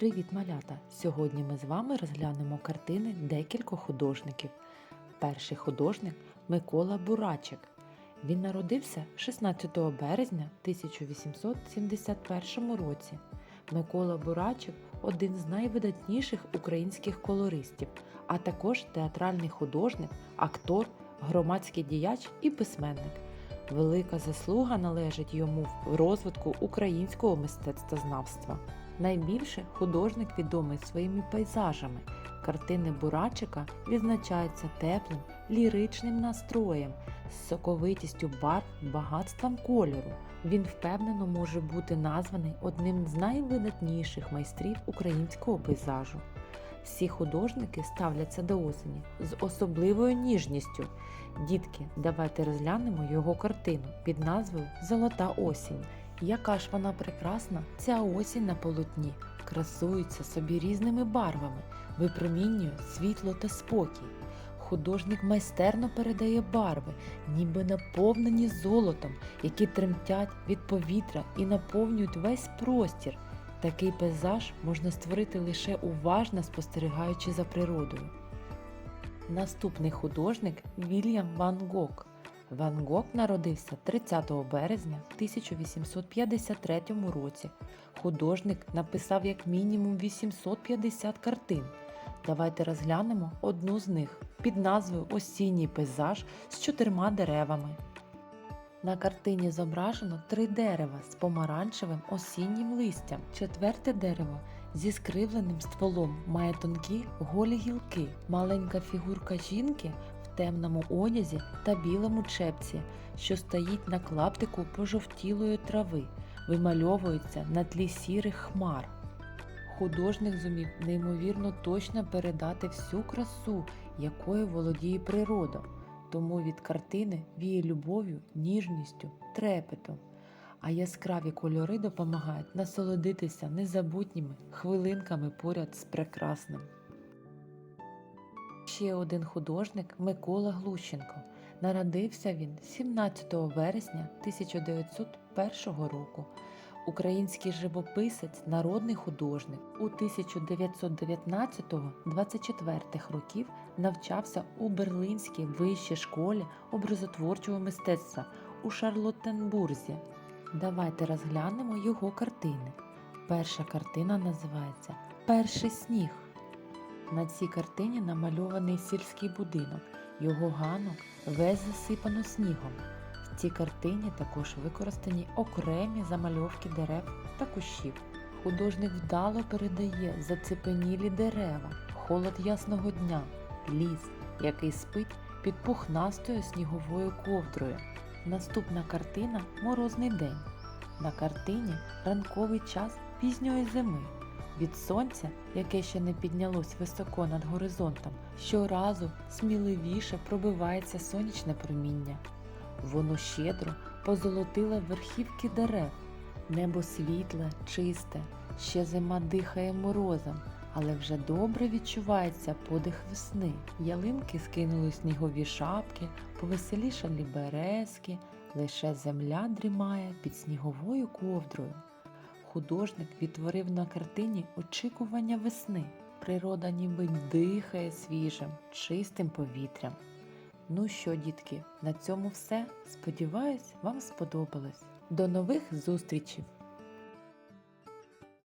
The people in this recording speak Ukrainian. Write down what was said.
Привіт, малята! Сьогодні ми з вами розглянемо картини декількох художників. Перший художник Микола Бурачик. Він народився 16 березня 1871 році. Микола Бурачик один з найвидатніших українських колористів, а також театральний художник, актор, громадський діяч і письменник. Велика заслуга належить йому в розвитку українського мистецтвознавства. Найбільше художник відомий своїми пейзажами. Картини Бурачика відзначаються теплим, ліричним настроєм, соковитістю барв, багатством кольору. Він впевнено може бути названий одним з найвидатніших майстрів українського пейзажу. Всі художники ставляться до осені з особливою ніжністю. Дітки, давайте розглянемо його картину під назвою Золота осінь. Яка ж вона прекрасна, ця осінь на полотні, красується собі різними барвами, випромінює світло та спокій. Художник майстерно передає барви, ніби наповнені золотом, які тремтять від повітря і наповнюють весь простір. Такий пейзаж можна створити лише уважно спостерігаючи за природою. Наступний художник Вільям Ван Гог. Ван Гог народився 30 березня 1853 році. Художник написав як мінімум 850 картин. Давайте розглянемо одну з них під назвою Осінній пейзаж з чотирма деревами. На картині зображено три дерева з помаранчевим осіннім листям. Четверте дерево зі скривленим стволом має тонкі голі гілки, маленька фігурка жінки темному одязі та білому чепці, що стоїть на клаптику пожовтілої трави, вимальовується на тлі сірих хмар. Художник зумів неймовірно точно передати всю красу, якою володіє природа тому від картини віє любов'ю, ніжністю, трепетом, а яскраві кольори допомагають насолодитися незабутніми хвилинками поряд з прекрасним. Ще один художник Микола Глущенко. Народився він 17 вересня 1901 року. Український живописець, народний художник у 1919-24 років навчався у Берлинській вищій школі образотворчого мистецтва у Шарлоттенбурзі. Давайте розглянемо його картини. Перша картина називається Перший сніг. На цій картині намальований сільський будинок. Його ганок весь засипано снігом. В цій картині також використані окремі замальовки дерев та кущів. Художник вдало передає зацепенілі дерева, холод ясного дня, ліс, який спить під пухнастою сніговою ковдрою. Наступна картина Морозний день. На картині ранковий час пізньої зими. Від сонця, яке ще не піднялось високо над горизонтом, щоразу сміливіше пробивається сонячне проміння. Воно щедро позолотило верхівки дерев. Небо світле, чисте, ще зима дихає морозом, але вже добре відчувається подих весни. Ялинки скинули снігові шапки, повеселішалі березки, лише земля дрімає під сніговою ковдрою. Художник відтворив на картині очікування весни. Природа ніби дихає свіжим, чистим повітрям. Ну що, дітки, на цьому все. Сподіваюсь, вам сподобалось. До нових зустрічей!